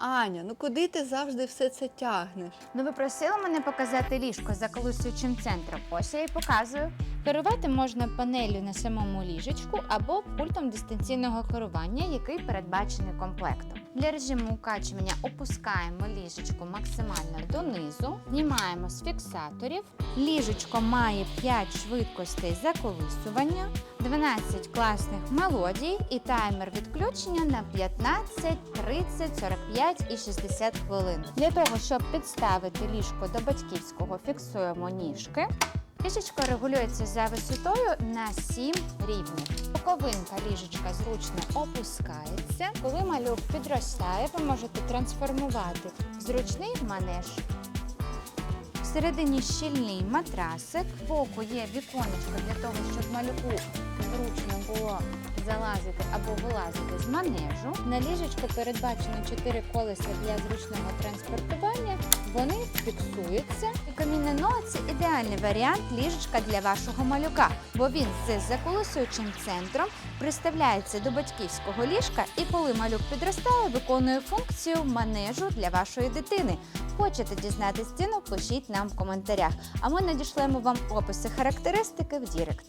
Аня, ну куди ти завжди все це тягнеш? Ну ви просили мене показати ліжко за колесуючим центром. Ось я і показую. Керувати можна панелью на самому ліжечку або пультом дистанційного керування, який передбачений комплектом. Для режиму укачування опускаємо ліжечко максимально донизу, знімаємо з фіксаторів. Ліжечко має 5 швидкостей заколисування, 12 класних мелодій і таймер відключення на 15, 30, 45 і 60 хвилин. Для того, щоб підставити ліжко до батьківського, фіксуємо ніжки. Ліжечко регулюється за висотою на 7 рівнів. Боковинка ліжечка зручно опускається. Коли малюк підростає, ви можете трансформувати зручний манеж. Всередині щільний матрасик, Боку є віконечко для того, щоб малюку зручно було залазити або вилазити з манежу. На ліжечку передбачено 4 колеса для зручного транспортування. Вони фіксуються. І камінне це ідеальний варіант ліжечка для вашого малюка, бо він з заколисуючим центром приставляється до батьківського ліжка і коли малюк підростає, виконує функцію манежу для вашої дитини. Хочете дізнатись ціну? Пишіть нам в коментарях. А ми надішлемо вам описи характеристики в Дірект.